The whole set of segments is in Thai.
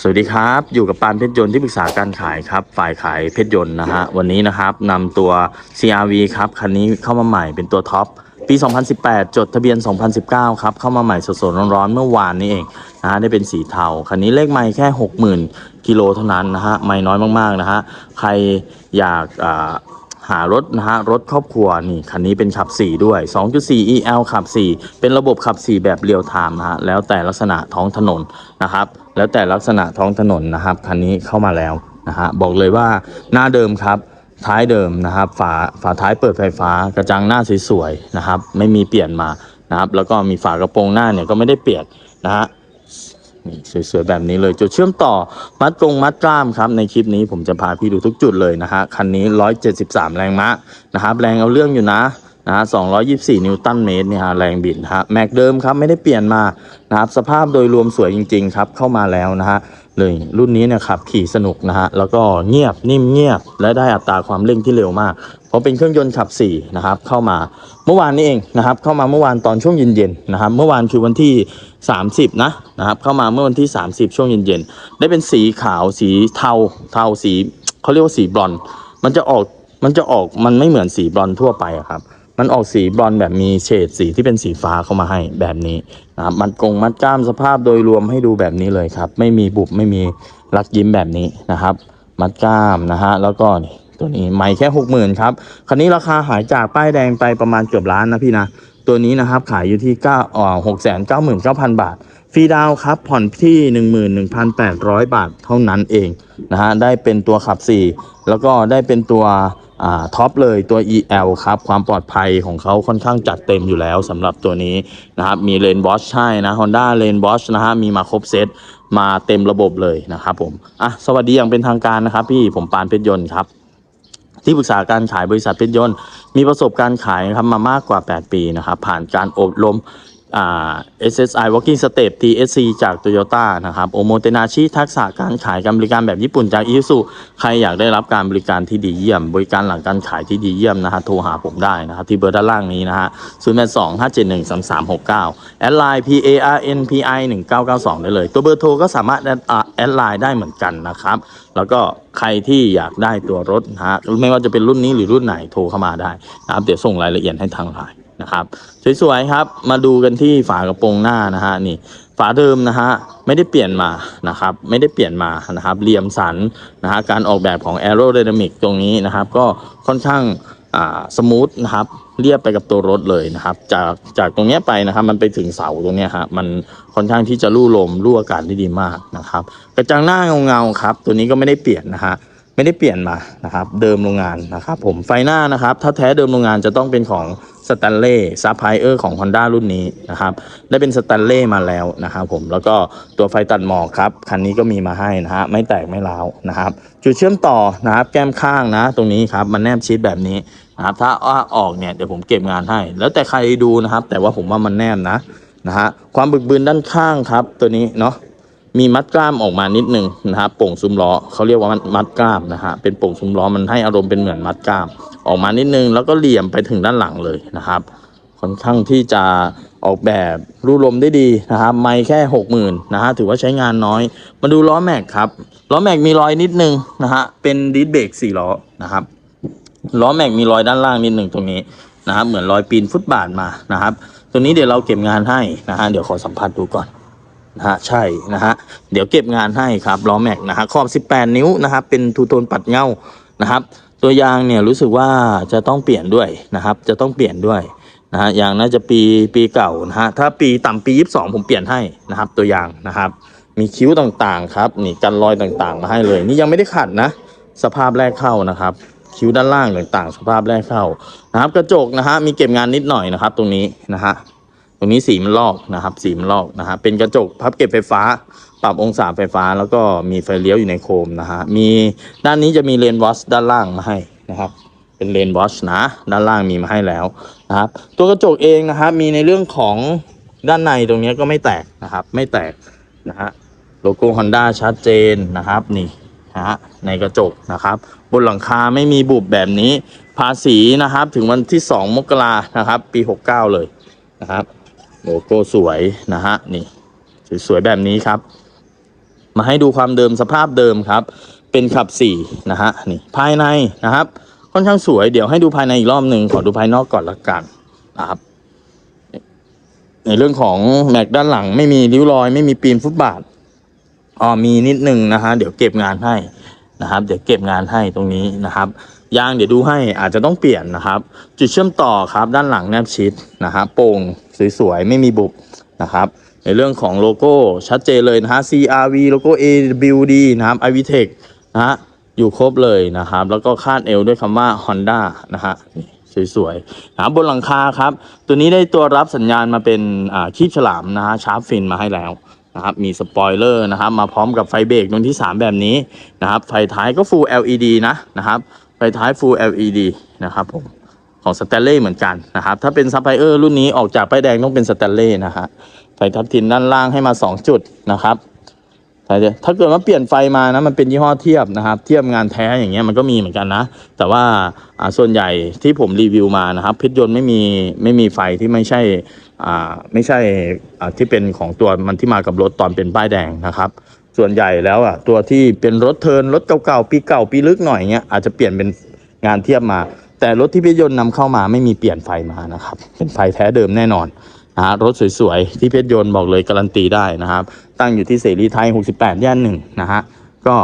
สวัสดีครับ อยู่กับปานเพชรยนต์ที่ปรึกษาการขายครับ ฝ่ายขายเพชรยนต์นะฮะ วันนี้นะครับนำตัว CRV ครับ คันนี้เข้ามาใหม่เป็นตัวท็อป ปี 2018 จดทะเบียน 2019 ครับ เข้ามาใหม่สดๆร้อนๆ เมื่อวานนี้เองนะฮะได้เป็นสีเทา คันนี้เลขไม่แค่ 60,000 กิโลเท่านั้นนะฮะ ไม่น้อยมากๆนะฮะ ใครอยากหารถนะฮะรถครอบครัวนี่คันนี้เป็นขับ 4 ด้วย 2.4 EL ขับ 4 เป็นระบบขับ 4 แบบเรียลไทม์นะฮะแล้วแต่ลักษณะท้องถนนนะครับ แล้วแต่ลักษณะท้องถนนนะครับคันนี้เข้ามาแล้วนะฮะบอกเลยว่าหน้าเดิมครับท้ายเดิมนะครับ ฝาฝาท้ายเปิดไฟฟ้ากระจังหน้าสวยๆนะครับ ไม่มีเปลี่ยนมานะครับ แล้วก็มีฝากระโปรงหน้าเนี่ยก็ไม่ได้เปลี่ยนนะฮะนี่สวยๆแบบนี้เลยจุดเชื่อมต่อมัดกรงมัดกล้ามครับ ในคลิปนี้ผมจะพาพี่ดูทุกจุดเลยนะฮะคันนี้ 173 แรงม้านะครับ แรงเอาเรื่องอยู่นะ นะฮะ224 นิวตันเมตรเนี่ยฮะแรงบิดฮะแม็กเดิมครับไม่ได้เปลี่ยนมานะครับสภาพโดยรวมสวยจริง ๆ ครับ เข้ามาแล้วนะฮะเลยรุ่นนี้เนี่ยขับขี่สนุกนะฮะแล้วก็เงียบนิ่มเงียบ และได้อัตราความเร่งที่เร็วมาก เพราะเป็นเครื่องยนต์ขับ4นะครับเข้ามาเมื่อวานนี้เองนะครับเข้ามาเมื่อวานตอนช่วงเย็นๆนะครับเมื่อวานคือวันที่ 30 นะนะครับเข้ามาเมื่อวันที่ 30 ช่วงเย็นๆได้เป็นสีขาวสีเทาเทาสีเขาเรียกว่าสีบรอน มันจะออกมันจะออกมันไม่เหมือนสีบรอนทั่วไปครับ มันออกสีบรอนแบบมีเฉดสีที่เป็นสีฟ้าเข้ามาให้แบบนี้นะครับมัดกงมัดกล้ามสภาพโดยรวมให้ดูแบบนี้เลยครับ ไม่มีบุบไม่มีรักยิ้มแบบนี้นะครับ มัดกล้ามนะฮะแล้วก็ตัวนี้ไม่แค่หกหมื่นครับคันนี้ราคาหายจากป้ายแดงไปประมาณเกือบล้านนะพี่นะตัวนี้นะครับขายอยู่ที่เก้าอ่าหกแสนเก้าหมื่นเก้าพันบาทฟรีดาวครับผ่อนที่หนึ่งหมื่นหนึ่งพันแปดร้อยบาทเท่านั้นเองนะฮะได้เป็นตัวขับ4แล้วก็ได้เป็นตัว ท็อปเลยตัว EL ครับ ความปลอดภัยของเขาค่อนข้างจัดเต็มอยู่แล้วสำหรับตัวนี้นะครับ มีเลนบอชใช่นะ Honda เลนบอชนะฮะ มีมาครบเซตมาเต็มระบบเลยนะครับผม อะ สวัสดีอย่างเป็นทางการนะครับพี่ผมปานเพชรยนต์ครับที่ปรึกษาการขายบริษัทเพชรยนต์มีประสบการณ์ขายนะครับมามากกว่า 8 ปีนะครับ ผ่านการอบรม SSI Walking Step TSC จาก Toyota นะครับโอโมเตนาชิทักษะการขายการบริการแบบญี่ปุ่นจากอิซุใครอยากได้รับการบริการที่ดีเยี่ยม บริการหลังการขายที่ดีเยี่ยมนะฮะโทรหาผมได้นะครับที่เบอร์ด้านล่างนี้นะฮะ0 8 2 5 7 1 3 3 6 9แอดไลน์ P A R N P I 1992 ได้เลย ตัวเบอร์โทรก็สามารถแอดอ่าแอดไลน์ได้เหมือนกันนะครับ แล้วก็ใครที่อยากได้ตัวรถนะฮะไม่ว่าจะเป็นรุ่นนี้หรือรุ่นไหนโทรเข้ามาได้นะครับเดี๋ยวส่งรายละเอียดให้ทางไลน์ นะครับสวยๆครับมาดูกันที่ฝากระโปรงหน้านะฮะนี่ฝาเดิมนะฮะไม่ได้เปลี่ยนมานะครับไม่ได้เปลี่ยนมานะครับเหลี่ยมสันนะฮะการออกแบบของ aerodynamic ตรงนี้นะครับ ก็ค่อนข้างอ่าสมูทนะครับเรียบไปกับตัวรถเลยนะครับ จากจากตรงเนี้ยไปนะครับมันไปถึงเสาตรงเนี้ยฮะมันค่อนข้างที่จะลู่ลมลู่อากาศได้ดีมากนะครับ กระจังหน้าเงาๆครับ ตัวนี้ก็ไม่ได้เปลี่ยนนะฮะ ไม่ได้เปลี่ยนมานะครับเดิมโรงงานนะครับผมไฟหน้านะครับถ้าแท้เดิมโรงงานจะต้องเป็นของสแตนเล่ซับไพเออร์ของ Honda รุ่นนี้นะครับได้เป็นสแตนเล่มาแล้วนะครับผมแล้วก็ตัวไฟตัดหมอกครับคันนี้ก็มีมาให้นะฮะไม่แตกไม่ร้าวนะครับจุดเชื่อมต่อนะครับแก้มข้างนะ ตรงนี้ครับมันแนบชิดแบบนี้นะครับถ้าว่าออกเนี่ยเดี๋ยวผมเก็บงานให้ แล้วแต่ใครดูนะครับ แต่ว่าผมว่ามันแนบนะนะฮะความบึกบืนด้านข้างครับตัวนี้เนาะ มีมัดกล้ามออกมานิดนึงนะครับโป่งซุ้มล้อเขาเรียกว่ามัดกล้ามนะฮะเป็นโป่งซุ้มล้อมันให้อารมณ์เป็นเหมือนมัดกล้าม ออกมานิดนึง แล้วก็เหลี่ยมไปถึงด้านหลังเลยนะครับ ค่อนข้างที่จะออกแบบรูลมได้ดีนะครับไม่แค่หกหมื่นนะฮะถือว่าใช้งานน้อย มาดูล้อแม็กครับล้อแม็กมีรอยนิดนึงนะฮะเป็นดิสเบรกสี่ล้อนะครับล้อแม็กมีรอยด้านล่างนิดหนึ่งตรงนี้นะครับเหมือนรอยปีนฟุตบาทมานะครับ ตัวนี้เดี๋ยวเราเก็บงานให้นะฮะเดี๋ยวขอสัมผัสดูก่อน นะฮะใช่นะฮะเดี๋ยวเก็บงานให้ครับล้อแม็กนะฮะขอบ 18 นิ้วนะครับเป็นทูโทนปัดเงานะครับ ตัวยางเนี่ยรู้สึกว่าจะต้องเปลี่ยนด้วยนะครับ จะต้องเปลี่ยนด้วยนะฮะยางน่าจะปีปีเก่านะฮะถ้าปีต่ำปี 22 ผมเปลี่ยนให้นะครับ ตัวยางนะครับ มีคิ้วต่างๆครับนี่กันรอยต่างๆ มาให้เลย นี่ยังไม่ได้ขัดนะ สภาพแรกเข้านะครับ คิ้วด้านล่างต่างๆ สภาพแรกเข้านะครับ กระจกนะฮะมีเก็บงานนิดหน่อยนะครับ ตรงนี้นะฮะ ตรงนี้สีมันลอกนะครับสีมันลอกนะฮะเป็นกระจกพับเก็บไฟฟ้า ปรับองศาไฟฟ้าแล้วก็มีไฟเลี้ยวอยู่ในโคมนะฮะมีด้านนี้จะมีเลนวอชด้านล่างมาให้นะครับเป็นเลนวอชนะด้านล่างมีมาให้แล้วนะครับตัวกระจกเองนะครับมีในเรื่องของด้านในตรงนี้ก็ไม่แตกนะครับไม่แตกนะฮะโลโก้ Honda ชัดเจนนะครับนี่นะฮะในกระจกนะครับ บนหลังคาไม่มีบุบแบบนี้ ภาษีนะครับถึงวันที่ 2 มกรานะครับ ปี 69 เลยนะครับ โลโก้สวยนะฮะนี่สวยๆแบบนี้ครับ มาให้ดูความเดิมสภาพเดิมครับ เป็นขับสี่นะฮะนี่ภายในนะครับ ค่อนข้างสวยเดี๋ยวให้ดูภายในอีกรอบหนึ่งขอดูภายนอกก่อนละกันนะครับ ในเรื่องของแม็กด้านหลังไม่มีริ้วรอย ไม่มีปีนฟุตบาทอ๋อมีนิดนึงนะฮะเดี๋ยวเก็บงานให้นะครับ เดี๋ยวเก็บงานให้ตรงนี้นะครับยางเดี๋ยวดูให้อาจจะต้องเปลี่ยนนะครับ จุดเชื่อมต่อครับด้านหลังแนบชิดนะฮะโป่ง สวยๆ ไม่มีบุบนะครับ ในเรื่องของโลโก้ชัดเจนเลยนะฮะ CRV โลโก้ AWD นะครับ iVTech นะฮะอยู่ครบเลยนะครับ แล้วก็คาดเอวด้วยคำว่า Honda นะฮะนี่สวยๆนะครับบนหลังคาครับ ตัวนี้ได้ตัวรับสัญญาณมาเป็นคีบฉลามนะฮะชาร์ปฟินมาให้แล้วนะครับมีสปอยเลอร์นะครับมาพร้อมกับไฟเบรกดวงที่ 3 แบบนี้นะครับไฟท้ายก็ Full LED นะนะครับไฟท้าย Full LED นะครับผม ของสแตนเล่เหมือนกันนะครับถ้าเป็นซัพพลายเออร์รุ่นนี้ออกจากป้ายแดงต้องเป็นสแตนเล่นะฮะไฟทับทิมด้านล่างให้มา 2 จุดนะครับถ้าเกิดว่าเปลี่ยนไฟมานะมันเป็นยี่ห้อเทียบนะครับ เทียบงานแท้อย่างเงี้ยมันก็มีเหมือนกันนะ แต่ว่าอ่าส่วนใหญ่ที่ผมรีวิวมานะครับพิษยนต์ไม่มีไม่มีไฟที่ไม่ใช่อ่าไม่ใช่อ่าที่เป็นของตัวมันที่มากับรถตอนเป็นป้ายแดงนะครับ ส่วนใหญ่แล้วอะตัวที่เป็นรถเทินรถเก่าๆปีเก่าปีลึกหน่อยเงี้ยอาจจะเปลี่ยนเป็นงานเทียบมา แต่รถที่พิษยนต์นำเข้ามาไม่มีเปลี่ยนไฟมานะครับ เป็นไฟแท้เดิมแน่นอนนะฮะรถสวยๆ ที่เพชรยนต์บอกเลยการันตีได้นะครับ ตั้งอยู่ที่เสรีไทย 68 ย่านหนึ่งนะฮะก็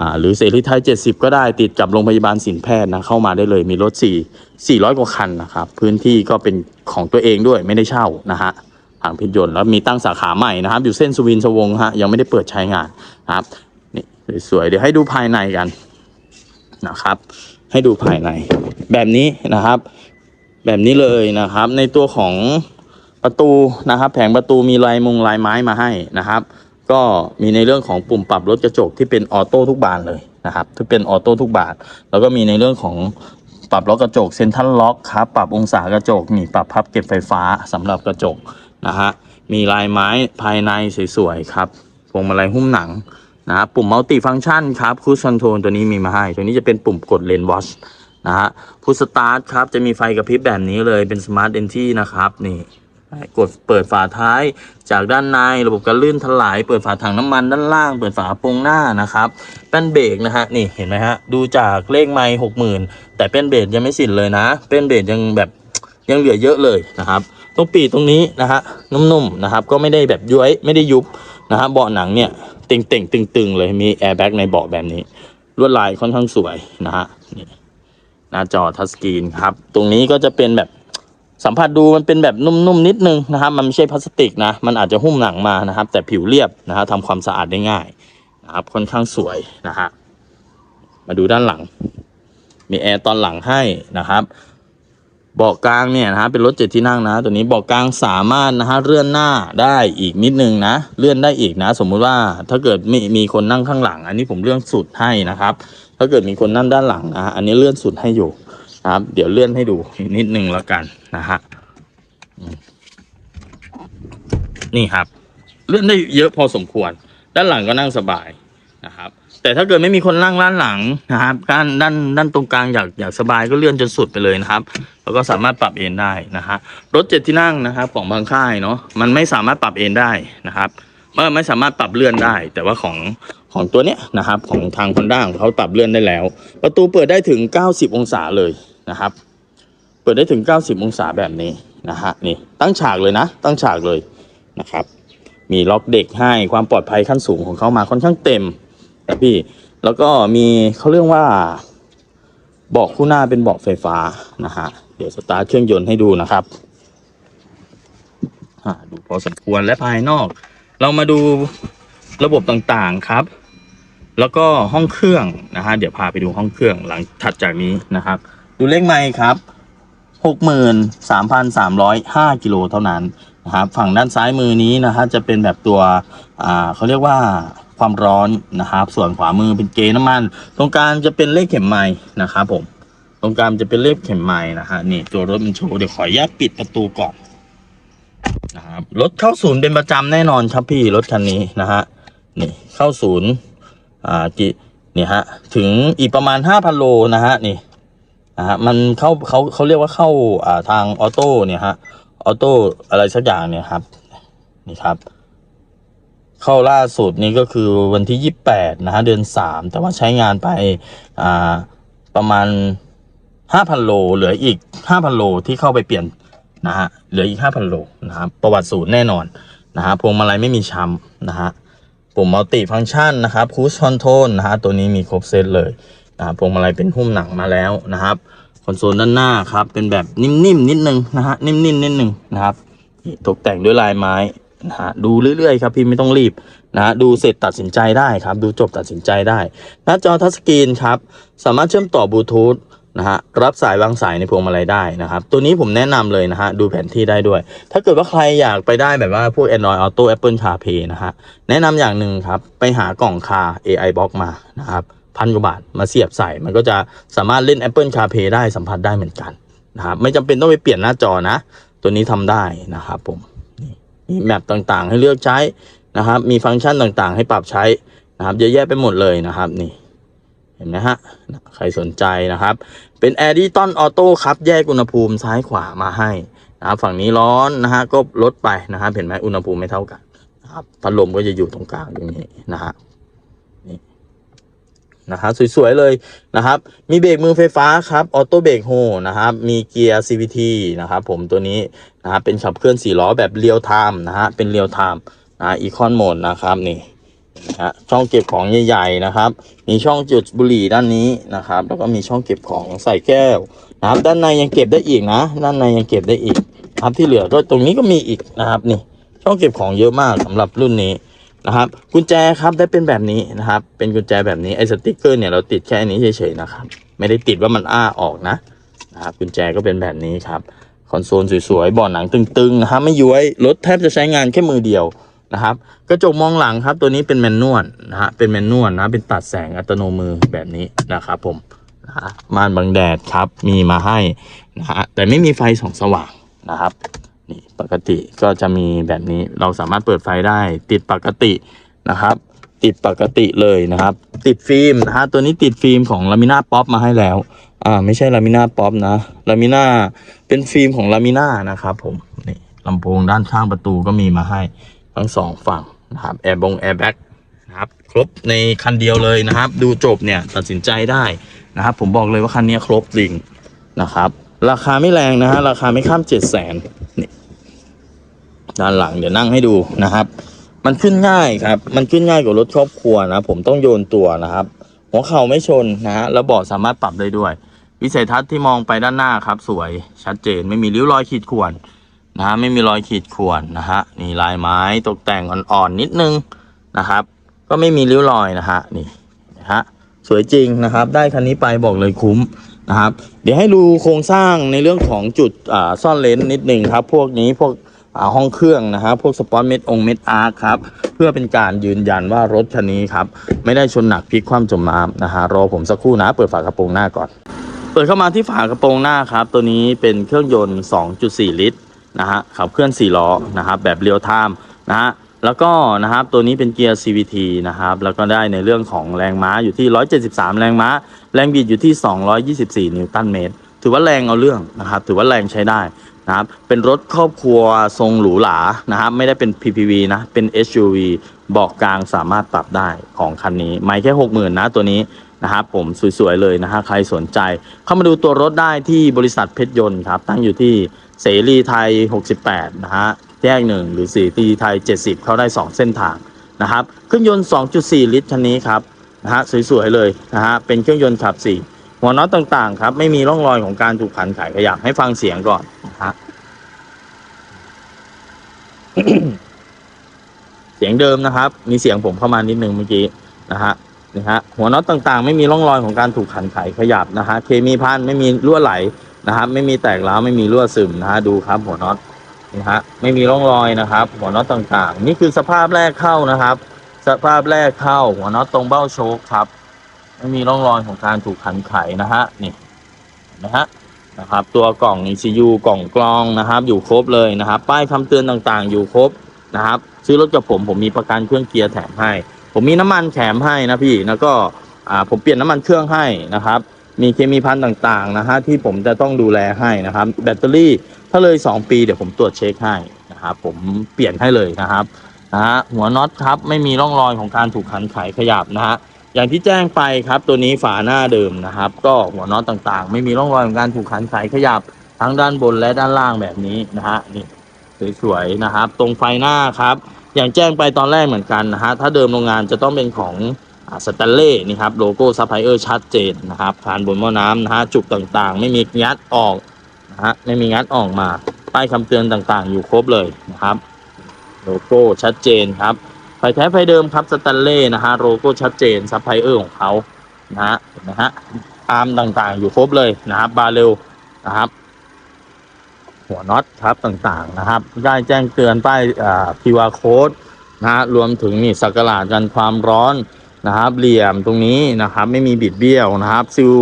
อ่าหรือเสรีไทย 70 ก็ได้ติดกับโรงพยาบาลสินแพทย์นะเข้ามาได้เลยมีรถ 4 400 กว่าคันนะครับพื้นที่ก็เป็นของตัวเองด้วยไม่ได้เช่านะฮะทางเพชรยนต์แล้วมีตั้งสาขาใหม่นะครับ อยู่เส้นสุวินทวงศ์ฮะยังไม่ได้เปิดใช้งานนะครับนี่สวยๆเดี๋ยวให้ดูภายในกันนะครับ ให้ดูภายใน แบบนี้นะครับ แบบนี้เลยนะครับ ในตัวของประตูนะครับ แผงประตูมีลายมุงลายไม้มาให้นะครับ ก็มีในเรื่องของปุ่มปรับลดกระจกที่เป็นออโต้ทุกบานเลยนะครับที่เป็นออโต้ทุกบานแล้วก็มีในเรื่องของปรับล็อกกระจกเซนทัลล็อกครับปรับองศากระจกมีปรับพับเก็บไฟฟ้าสำหรับกระจกนะฮะมีลายไม้ภายในสวยๆครับพวงมาลัยหุ้มหนัง นะครับปุ่มมัลติฟังก์ชันครับคูชคอนโทรลตัวนี้มีมาให้ ตัวนี้จะเป็นปุ่มกดเลนวอชนะฮะพุทสตาร์ทครับ จะมีไฟกระพริบแบบนี้เลยเป็นสมาร์ทเอนที่นะครับ นี่กดเปิดฝาท้ายจากด้านในระบบการลื่นถลายเปิดฝาถังน้ำมันด้านล่าง เปิดฝาโปรงหน้านะครับแป้นเบรกนะฮะนี่เห็นไหมฮะดูจากเลขไมล์หกหมื่นแต่แป้นเบรกยังไม่สิ้นเลยนะแป้นเบรกยังแบบยังเหลือเยอะเลยนะครับตรงปีตรงนี้นะฮะนุ่มๆนะครับ ก็ไม่ได้แบบย้วยไม่ได้ยุบนะฮะเบาะหนังเนี่ย เต่งๆตึงๆเลยมีแอร์แบ็กในเบาะแบบนี้ ลวดลายค่อนข้างสวยนะฮะนี่หน้าจอทัชสกรีนครับ ตรงนี้ก็จะเป็นแบบสัมผัสดูมันเป็นแบบนุ่มๆนิดนึงนะครับ มันไม่ใช่พลาสติกนะ มันอาจจะหุ้มหนังมานะครับ แต่ผิวเรียบนะฮะทำความสะอาดได้ง่ายนะครับค่อนข้างสวยนะฮะมาดูด้านหลัง มีแอร์ตอนหลังให้นะครับ เบาะกลางเนี่ยนะฮะเป็นรถเจ็ดที่นั่งนะ ตัวนี้เบาะกลางสามารถนะฮะเลื่อนหน้าได้อีกนิดนึงนะ เลื่อนได้อีกนะ สมมุติว่าถ้าเกิดมีมีคนนั่งข้างหลัง อันนี้ผมเลื่อนสุดให้นะครับ ถ้าเกิดมีคนนั่งด้านหลังนะฮะอันนี้เลื่อนสุดให้อยู่นะครับ เดี๋ยวเลื่อนให้ดูนิดนึงแล้วกันนะฮะนี่ครับ เลื่อนได้เยอะพอสมควร ด้านหลังก็นั่งสบายนะครับ แต่ถ้าเกิดไม่มีคนนั่งด้านหลังนะครับด้านด้านด้านตรงกลางอยากอยากสบายก็เลื่อนจนสุดไปเลยนะครับ แล้วก็สามารถปรับเอนได้นะฮะรถเจ็ดที่นั่งนะครับของบางค่ายเนาะมันไม่สามารถปรับเอนได้นะครับมื่อไม่สามารถปรับเลื่อนได้ แต่ว่าของของตัวเนี้ยนะครับของทางคนด้างเขาปรับเลื่อนได้แล้ว ประตูเปิดได้ถึง 90 องศาเลยนะครับ เปิดได้ถึง 90 องศาแบบนี้นะฮะนี่ตั้งฉากเลยนะ ตั้งฉากเลยนะครับ มีล็อกเด็กให้ความปลอดภัยขั้นสูงของเขามาค่อนข้างเต็ม นะพี่ แล้วก็มีเขาเรียกว่าเบาะคู่หน้าเป็นเบาะไฟฟ้านะฮะ เดี๋ยวสตาร์ทเครื่องยนต์ให้ดูนะครับดูพอสมควรและภายนอก เรามาดูระบบต่างๆครับ แล้วก็ห้องเครื่องนะฮะเดี๋ยวพาไปดูห้องเครื่องหลังถัดจากนี้นะครับ ดูเลขไมค์ครับหกหมื่นสามพันสามร้อยห้ากิโลเท่านั้นนะครับฝั่งด้านซ้ายมือนี้นะฮะจะเป็นแบบตัวอ่าเขาเรียกว่า ความร้อนนะครับ ส่วนขวามือเป็นเกน้ำมัน ตรงกลางจะเป็นเลขเข็มไม้นะครับผม ตรงกลางจะเป็นเลขเข็มไม้นะฮะนี่ตัวรถมันโชว์เดี๋ยวขออนุญาตปิดประตูก่อนนะครับรถเข้าศูนย์เป็นประจำแน่นอนครับพี่รถคันนี้นะฮะนี่เข้าศูนย์อ่าจินี่ฮะถึงอีกประมาณห้าพันโลนะฮะนี่นะฮะมันเข้าเขาเขาเรียกว่าเข้าอ่าทางออโต้เนี่ยฮะออโต้อะไรสักอย่างเนี่ยครับนี่ครับ เข้าล่าสุดนี้ก็คือวันที่ 28 นะฮะเดือน 3 แต่ว่าใช้งานไปอ่าประมาณ 5,000 โล เหลืออีก 5,000 โลที่เข้าไปเปลี่ยนนะฮะเหลืออีก 5,000 โลนะครับประวัติศูนย์แน่นอนนะฮะพวงมาลัยไม่มีช้ำนะฮะปุ่มมัลติฟังก์ชันนะครับคูชคอนโทรลนะฮะตัวนี้มีครบเซตเลยนะพวงมาลัยเป็นหุ้มหนังมาแล้วนะครับคอนโซลด้านหน้าครับเป็นแบบนิ่มๆนิดนึงนะฮะนิ่มๆนิดนึงนะครับตกแต่งด้วยลายไม้ นะฮะดูเรื่อยๆครับพี่ไม่ต้องรีบนะฮะดูเสร็จตัดสินใจได้ครับ ดูจบตัดสินใจได้หน้าจอทัชสกรีนครับสามารถเชื่อมต่อบลูทูธนะฮะรับสายวางสายในพวงมาลัยได้นะครับ ตัวนี้ผมแนะนำเลยนะฮะดูแผนที่ได้ด้วย ถ้าเกิดว่าใครอยากไปได้แบบว่าพวก Android Auto Apple CarPlay นะฮะแนะนำอย่างหนึ่งครับ ไปหากล่องคา AI Box มานะครับพันกว่าบาทมาเสียบใส่มันก็จะสามารถเล่น Apple CarPlay ได้สัมผัสได้เหมือนกันนะครับไม่จำเป็นต้องไปเปลี่ยนหน้าจอนะ ตัวนี้ทำได้นะครับผม แมปต่างๆ ให้เลือกใช้นะครับ มีฟังก์ชันต่างๆ ให้ปรับใช้นะครับเยอะแยะไปหมดเลยนะครับนี่เห็นไหมฮะใครสนใจนะครับ เป็น a i r d i t o n Auto ครับแยกอุณหภูมิซ้ายขวามาให้นะครับฝั่งนี้ร้อนนะฮะก็ลดไปนะครับเห็นไหมอุณหภูมิไม่เท่ากันนะครับพัดลมก็จะอยู่ตรงกลางอย่างนี้นะฮะนี่นะฮะสวยๆเลยนะครับ มีเบรกมือไฟฟ้าครับออโต้เบรกโฮนะครับ มีเกียร์ CVT นะครับ ผมตัวนี้ นะครับเป็นขับเคลื่อน4ล้อแบบเรียลไทม์นะฮะเป็นเรียลไทม์นะอีคอนโหมดนะครับนี่นะฮะช่องเก็บของใหญ่ๆนะครับ มีช่องจุดบุหรี่ด้านนี้นะครับ แล้วก็มีช่องเก็บของใส่แก้วนะครับ ด้านในยังเก็บได้อีกนะ ด้านในยังเก็บได้อีกนะครับที่เหลือก็ตรงนี้ก็มีอีกนะครับนี่ ช่องเก็บของเยอะมากสำหรับรุ่นนี้นะครับกุญแจครับได้เป็นแบบนี้นะครับ เป็นกุญแจแบบนี้ไอ้สติกเกอร์เนี่ยเราติดแค่นี้เฉยๆนะครับ ไม่ได้ติดว่ามันอ้าออกนะนะครับกุญแจก็เป็นแบบนี้ครับ คอนโซลสวยๆเบาะหนังตึงๆนะครับไม่ย้วยรถแทบจะใช้งานแค่มือเดียวนะครับ กระจกมองหลังครับตัวนี้เป็นแมนนวลนะฮะเป็นแมนนวลนะเป็นตัดแสงอัตโนมือแบบนี้นะครับผมนะฮะม่านบังแดดครับมีมาให้นะฮะแต่ไม่มีไฟส่องสว่างนะครับนี่ปกติก็จะมีแบบนี้เราสามารถเปิดไฟได้ติดปกตินะครับ ติดปกติเลยนะครับ ติดฟิล์มนะฮะตัวนี้ติดฟิล์มของลามิน่าป๊อปมาให้แล้ว อ่า ไม่ใช่ลามิน่าป๊อปนะลามิน่าเป็นฟิล์มของลามิน่านะครับผมนี่ลำโพงด้านข้างประตูก็มีมาให้ทั้งสองฝั่งนะครับแอร์บงแอร์แบ็กนะครับครบในคันเดียวเลยนะครับ ดูจบเนี่ยตัดสินใจได้นะครับ ผมบอกเลยว่าคันนี้ครบจริงนะครับ ราคาไม่แรงนะฮะราคาไม่ข้ามเจ็ดแสนนี่ด้านหลังเดี๋ยวนั่งให้ดูนะครับ มันขึ้นง่ายครับ มันขึ้นง่ายกว่ารถครอบครัวนะ ผมต้องโยนตัวนะครับ หัวเข่าไม่ชนนะฮะแล้วเบาะสามารถปรับได้ด้วย วิสัยทัศน์ที่มองไปด้านหน้าครับ สวยชัดเจนไม่มีริ้วรอยขีดข่วนนะฮะไม่มีรอยขีดข่วนนะฮะนี่ลายไม้ตกแต่งอ่อนๆนิดนึงนะครับ ก็ไม่มีริ้วรอยนะฮะนี่นะฮะสวยจริงนะครับ ได้คันนี้ไปบอกเลยคุ้มนะครับ เดี๋ยวให้ดูโครงสร้างในเรื่องของจุดซ่อนเลนส์นิดหนึ่งครับ พวกนี้พวกห้องเครื่องนะฮะพวกสปอตเม็ดองเม็ดอาร์ครับ เพื่อเป็นการยืนยันว่ารถคันนี้ครับ ไม่ได้ชนหนักพลิกคว่ำจมน้ำนะฮะรอผมสักครู่นะ เปิดฝากระโปรงหน้าก่อน ปิดเข้ามาที่ฝากระโปรงหน้าครับ ตัวนี้เป็นเครื่องยนต์ 2.4 ลิตรนะฮะขับเคลื่อน 4 ล้อนะครับแบบเรียลไทม์นะฮะแล้วก็นะครับตัวนี้เป็นเกียร์ CVT นะครับแล้วก็ได้ในเรื่องของแรงม้าอยู่ที่ 173 แรงม้า แรงบิดอยู่ที่ 224 นิวตันเมตร ถือว่าแรงเอาเรื่องนะครับถือว่าแรงใช้ได้นะครับเป็นรถครอบครัวทรงหรูหรานะครับไม่ได้เป็น PPV นะเป็น SUV เบาะกลางสามารถปรับได้ของคันนี้ ไม่แค่ 60,000 นะตัวนี้ นะครับผมสวยๆเลยนะฮะใครสนใจ เข้ามาดูตัวรถได้ที่บริษัทเพชรยนต์ครับ ตั้งอยู่ที่เสรีไทย 68 นะฮะแยกหนึ่งหรือเสรีไทย 70 เข้าได้ 2 เส้นทางนะครับเครื่องยนต์ 2.4 ลิตรคันนี้ครับนะฮะสวยๆเลยนะฮะเป็นเครื่องยนต์ขับ 4 หัวน็อตต่างๆครับไม่มีร่องรอยของการถูกขันไขขยับให้ฟังเสียงก่อนนะฮะเสียงเดิมนะครับ มีเสียงผมเข้ามานิดนึงเมื่อกี้นะฮะ นะฮะหัวน็อตต่างๆ ไม่มีร่องรอยของการถูกขันไขขยับนะฮะเคมีพันไม่มีรั่วไหลนะครับไม่มีแตกร้าวไม่มีรั่วซึมนะฮะดูครับหัวน็อตนะฮะไม่มีร่องรอยนะครับ หัวน็อตต่างๆ นี่คือสภาพแรกเข้านะครับ สภาพแรกเข้า หัวน็อตตรงเบ้าโชคครับ ไม่มีร่องรอยของการถูกขันไขนะฮะนี่นะฮะนะครับ ตัวกล่อง ECU กล่องกรองนะครับ อยู่ครบเลยนะครับ ป้ายคำเตือนต่างๆ อยู่ครบนะครับ ซื้อรถกับผมผมมีประกันเครื่องเกียร์แถมให้ ผมมีน้ำมันแถมให้นะพี่แล้วก็อ่าผมเปลี่ยนน้ำมันเครื่องให้นะครับ มีเคมีพันต่างๆนะฮะที่ผมจะต้องดูแลให้นะครับ แบตเตอรี่ถ้าเลย 2 ปีเดี๋ยวผมตรวจเช็คให้นะครับผมเปลี่ยนให้เลยนะครับนะฮะหัวน็อตครับไม่มีร่องรอยของการถูกขันไขขยับนะฮะอย่างที่แจ้งไปครับตัวนี้ฝาหน้าเดิมนะครับ ก็หัวน็อตต่างๆ ไม่มีร่องรอยของการถูกขันไขขยับทั้งด้านบนและด้านล่างแบบนี้นะฮะนี่สวยๆนะครับ ตรงไฟหน้าครับ อย่างแจ้งไปตอนแรกเหมือนกันนะฮะถ้าเดิมโรงงานจะต้องเป็นของสแตนเล่นี่ครับโลโก้ซัพพลายเออร์ชัดเจนนะครับผ่านบนหม้อน้ำนะฮะจุกต่างๆ ไม่มีงัดออกนะฮะไม่มีงัดออกมาป้ายคำเตือนต่างๆ อยู่ครบเลยนะครับโลโก้ชัดเจนครับไฟแท้ไฟเดิมครับสแตนเล่นะฮะโลโก้ชัดเจนซัพพลายเออร์ของเขานะฮะเห็นไหมฮะอาร์มต่างๆ อยู่ครบเลยนะครับบาเรลนะครับ หัวน็อตครับต่างๆนะครับ ได้แจ้งเตือนป้ายพิวาโค้ดนะฮะรวมถึงนี่สักหลาดกันความร้อนนะครับ เหลี่ยมตรงนี้นะครับ ไม่มีบิดเบี้ยวนะครับซิล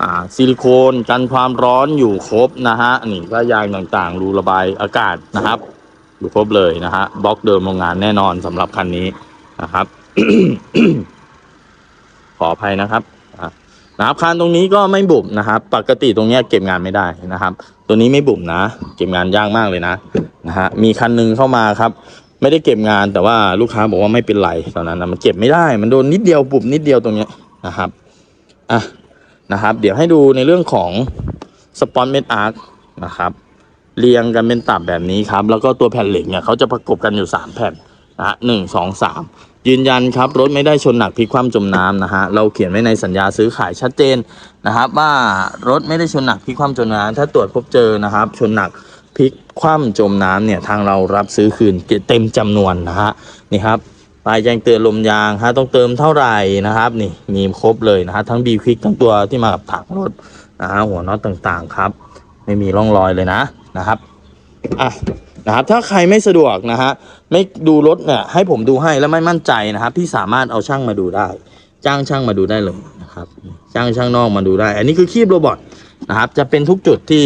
อ่าซิลิโคนกันความร้อนอยู่ครบนะฮะนี่ก็ยางต่างๆ รูระบายอากาศนะครับ อยู่ครบเลยนะฮะบล็อกเดิมโรงงานแน่นอนสำหรับคันนี้นะครับ ขออภัยนะครับ นะครับคันตรงนี้ก็ไม่บุบนะครับ ปกติตรงเนี้ยเก็บงานไม่ได้นะครับ ตัวนี้ไม่บุบนะ เก็บงานยากมากเลยนะนะฮะมีคันหนึงเข้ามาครับ ไม่ได้เก็บงานแต่ว่าลูกค้าบอกว่าไม่เป็นไรตอนนั้นนะมันเก็บไม่ได้มันโดนนิดเดียวบุบนิดเดียวตรงเนี้ยนะครับอะนะครับ เดี๋ยวให้ดูในเรื่องของสปอนเมดอาร์คนะครับเรียงกันเป็นตับแบบนี้ครับ แล้วก็ตัวแผ่นเหล็กเนี่ยเขาจะประกบกันอยู่ 3 แผ่นนะฮะหนึ่งสองสาม ยืนยันครับรถไม่ได้ชนหนักพลิกคว่ำจมน้ำนะฮะเราเขียนไว้ในสัญญาซื้อขายชัดเจนนะครับ ว่ารถไม่ได้ชนหนักพลิกคว่ำจมน้ำถ้าตรวจพบเจอนะครับ ชนหนักพลิกคว่ำจมน้ำเนี่ยทางเรารับซื้อคืนเต็มจำนวนนะฮะนี่ครับป้ายแจ้งเตือนลมยางฮะต้องเติมเท่าไหร่นะครับ นี่มีครบเลยนะฮะทั้งบีควิกทั้งตัวที่มากับถังรถนะฮะหัวน็อตต่างๆครับ ไม่มีร่องรอยเลยนะนะครับอะ นะครับถ้าใครไม่สะดวกนะฮะไม่ดูรถเนี่ยให้ผมดูให้แล้วไม่มั่นใจนะครับพี่สามารถเอาช่างมาดูได้ จ้างช่างมาดูได้เลยนะครับจ้างช่างนอกมาดูได้ อันนี้คือคีบโรบอทนะครับจะเป็นทุกจุดที่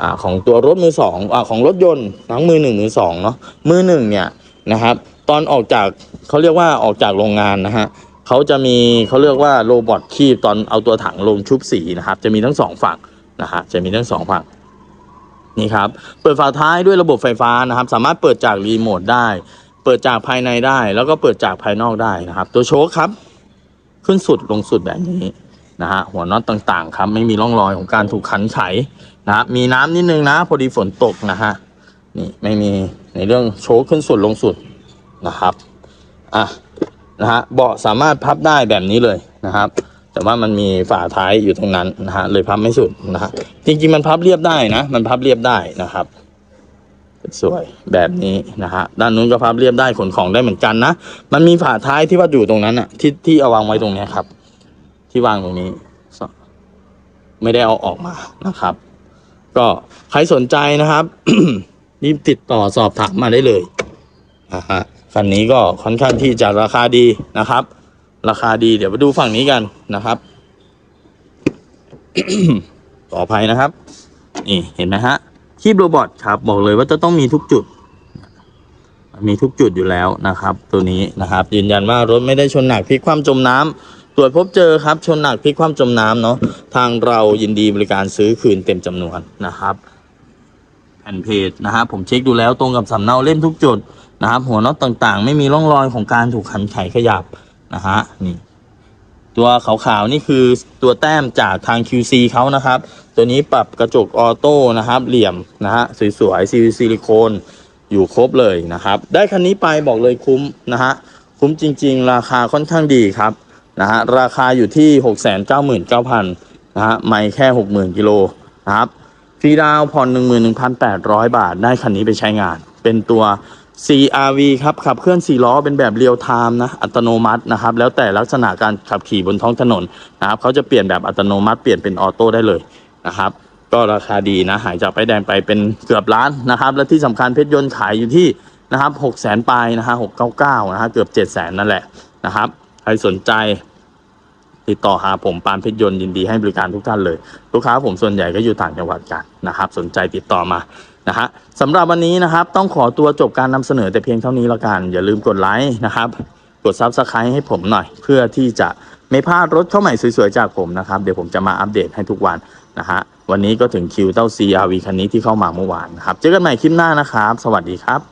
อของตัวรถมือสองอ่าของรถยนต์ทั้งมือหนึ่งมือสองเนาะมือหนึ่งเนี่ยนะครับตอนออกจากเขาเรียกว่าออกจากโรงงานนะฮะเขาจะมีเขาเรียกว่าโรบอทคีบตอนเอาตัวถังลงชุบสีนะครับจะมีทั้งสองฝั่งนะฮะจะมีทั้งสองฝั่ง นี่ครับ เปิดฝาท้ายด้วยระบบไฟฟ้านะครับ สามารถเปิดจากรีโมทได้ เปิดจากภายในได้ แล้วก็เปิดจากภายนอกได้นะครับ ตัวโช๊คครับ ขึ้นสุดลงสุดแบบนี้นะฮะหัวน็อตต่างๆ ครับ ไม่มีร่องรอยของการถูกขันไขนะมีน้ำนิดนึงนะ พอดีฝนตกนะฮะนี่ไม่มีในเรื่องโช๊คขึ้นสุดลงสุดนะครับอะนะฮะเบาะสามารถพับได้แบบนี้เลยนะครับ แต่ว่ามันมีฝาท้ายอยู่ตรงนั้นนะฮะเลยพับไม่สุดนะฮะจริงๆมันพับเรียบได้นะ มันพับเรียบได้นะครับสวยแบบนี้นะฮะด้านนู้นก็พับเรียบได้ขนของได้เหมือนกันนะมันมีฝาท้ายที่ว่าอยู่ตรงนั้นอะที่ที่เอาวางไว้ตรงนี้ครับ ที่วางตรงนี้ ไม่ได้เอาออกมานะครับ ก็ใครสนใจนะครับรีบติดต่อสอบถามมาได้เลยนะฮะคันนี้ก็ค่อนข้างที่จะราคาดีนะครับ ราคาดีเดี๋ยวไปดูฝั่งนี้กันนะครับขออภัยนะครับ นี่เห็นไหมฮะคีบโรบอทครับ บอกเลยว่าจะต้องมีทุกจุด มีทุกจุดอยู่แล้วนะครับ ตัวนี้นะครับยืนยันว่ารถไม่ได้ชนหนักพลิกคว่ำจมน้ำตรวจพบเจอครับ ชนหนักพลิกคว่ำจมน้ำเนาะทางเรายินดีบริการซื้อคืนเต็มจำนวนนะครับแผ่นเพจนะครับผมเช็คดูแล้วตรงกับสำเนาเล่มทุกจุดนะครับ หัวน็อตต่างๆ ไม่มีร่องรอยของการถูกขันไขขยับ นะฮะนี่ ตัวขาวๆนี่คือตัวแต้มจากทาง QC เขานะครับ ตัวนี้ปรับกระจกออโต้นะครับ เหลี่ยมนะฮะสวยๆซีซิลิโคนอยู่ครบเลยนะครับ ได้คันนี้ไปบอกเลยคุ้มนะฮะคุ้มจริง ๆ ราคาค่อนข้างดีครับนะฮะราคาอยู่ที่ 699,000นะฮะไม่แค่ 60,000กิโลนะครับฟรีดาวน์ผ่อน 11,800 บาท ได้คันนี้ไปใช้งาน เป็นตัว CRV ครับขับเคลื่อน 4 ล้อเป็นแบบเรียลไทม์นะอัตโนมัตินะครับ แล้วแต่ลักษณะการขับขี่บนท้องถนนนะครับเขาจะเปลี่ยนแบบอัตโนมัติเปลี่ยนเป็นออโต้ได้เลยนะครับ ก็ราคาดีนะ หายจากไปแดงไปเป็นเกือบล้านนะครับ และที่สำคัญเพชรยนต์ขายอยู่ที่นะครับ6 0 0 0 0ปลายนะฮะ699นะฮะเกือบ7 0 0 0 0นั่นแหละนะครับ ใครสนใจติดต่อหาผมปานเพชรยนต์ยินดีให้บริการทุกท่านเลย ลูกค้าผมส่วนใหญ่ก็อยู่ต่างจังหวัดกันนะครับ สนใจติดต่อมา นะฮะสำหรับวันนี้นะครับต้องขอตัวจบการนำเสนอแต่เพียงเท่านี้ละกัน อย่าลืมกดไลค์นะครับ กดซับสไครต์ให้ผมหน่อย เพื่อที่จะไม่พลาดรถเข้าใหม่สวยๆจากผมนะครับ เดี๋ยวผมจะมาอัปเดตให้ทุกวันนะฮะวันนี้ก็ถึงคิวเต้า CRV คันนี้ที่เข้ามาเมื่อวานนะครับเจอกันใหม่คลิปหน้านะครับ สวัสดีครับ